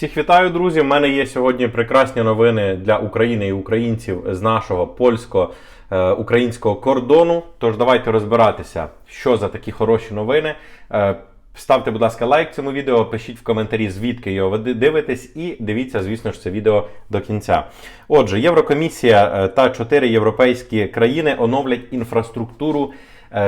Всіх вітаю, друзі. У мене є сьогодні прекрасні новини для України і українців з нашого польсько-українського кордону. Тож давайте розбиратися, що за такі хороші новини. Е, Ставте, будь ласка, лайк цьому відео, пишіть в коментарі, звідки його ви дивитесь, і дивіться, звісно ж, це відео до кінця. Отже, Єврокомісія е, та чотири європейські країни оновлять інфраструктуру е,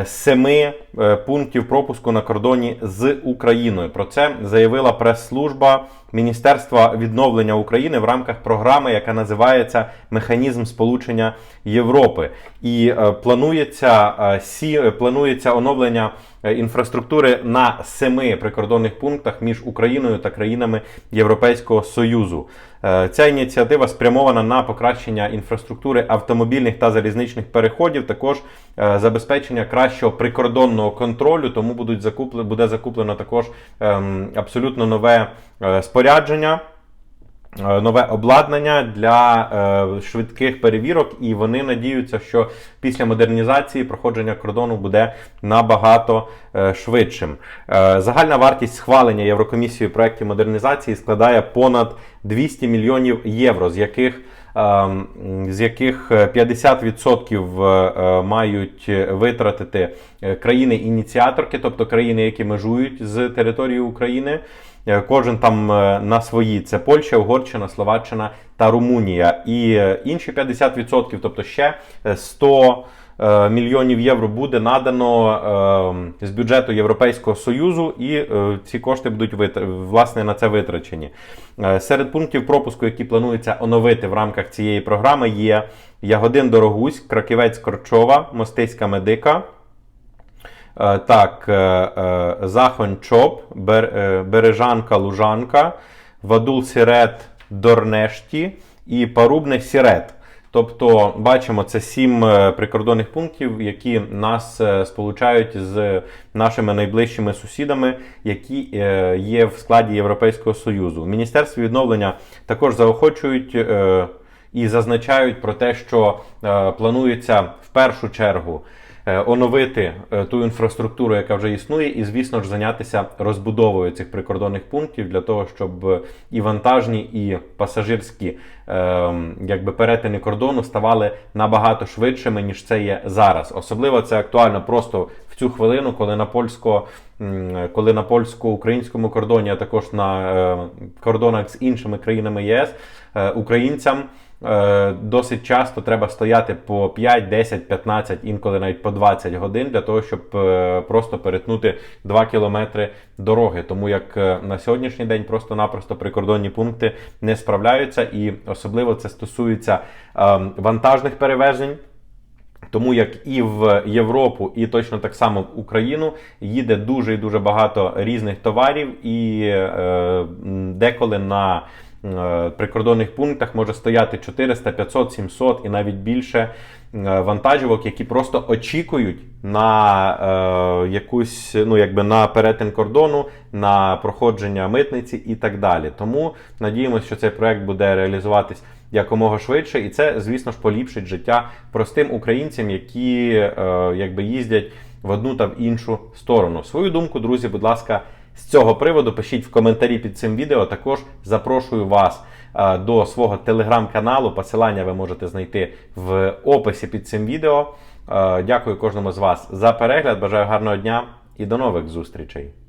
семи е, пунктів пропуску на кордоні з Україною. Про це заявила прес-служба Міністерства відновлення України в рамках програми, яка називається Механізм сполучення Європи. І е, планується е, сі е, планується оновлення е, інфраструктури на семи прикордонних пунктах між Україною та країнами Європейського Союзу. Е, Ця ініціатива спрямована на покращення інфраструктури автомобільних та залізничних переходів, також е, забезпечення кращого прикордонного контролю. Тому будуть закуплено, буде закуплено також ем, абсолютно нове е, спорядження. Е, Нове обладнання для е, швидких перевірок, і вони надіються, що після модернізації проходження кордону буде набагато е, швидшим. Загальна вартість схвалення Єврокомісією проєктів модернізації складає понад 200 мільйонів євро, з яких з яких е, 50% е, мають витратити країни-ініціаторки, тобто країни, які межують з територією України. Е, Кожен там е, на свої це Польща, Угорщина, Словаччина та Румунія. І е, інші 50%, тобто ще е, 100 е, мільйонів євро буде надано з бюджету Європейського Союзу, і ці кошти будуть власне на це витрачені. Серед пунктів пропуску, які планується оновити в рамках цієї програми, є Ягодин Дорогусь, Краківець Корчова, Мостиська Медика. Е, Так, е, е, Захонь Чоп, Бер- Бережанка Лужанка, Вадул Сірет Дорнешті і Парубне Сірет. Тобто, бачимо, це сім прикордонних пунктів, які нас сполучають з нашими найближчими сусідами, які є в складі Європейського Союзу. В Міністерстві відновлення також заохочують і зазначають про те, що планується в першу чергу оновити е, ту інфраструктуру, яка вже існує, і, звісно ж, зайнятися розбудовою цих прикордонних пунктів для того, щоб е, і вантажні, і пасажирські е, якби перетини кордону ставали набагато швидшими, ніж це є зараз. Особливо це актуально просто в цю хвилину, коли на польсько. Коли на польсько-українському кордоні, а також на е, кордонах з іншими країнами ЄС, е, українцям е, досить часто треба стояти по 5, 10, 15, інколи навіть по 20 годин для того, щоб е, просто перетнути 2 кілометри дороги. Тому як е, на сьогоднішній день просто-напросто прикордонні пункти не справляються, і особливо це стосується е, вантажних перевезень. Тому як і в Європу, і точно так само в Україну їде дуже і дуже багато різних товарів, і е, деколи на е, прикордонних пунктах може стояти 400, 500, 700 і навіть більше е, вантажівок, які просто очікують на е, якусь, ну якби на перетин кордону, на проходження митниці і так далі. Тому надіємося, що цей проект буде реалізуватись якомога швидше, і це, звісно ж, поліпшить життя простим українцям, які е, якби їздять в одну та в іншу сторону. Свою думку, друзі, будь ласка, з цього приводу пишіть в коментарі під цим відео. Також запрошую вас е, до свого телеграм-каналу. Посилання ви можете знайти в описі під цим відео. Е, Дякую кожному з вас за перегляд. Бажаю гарного дня і до нових зустрічей.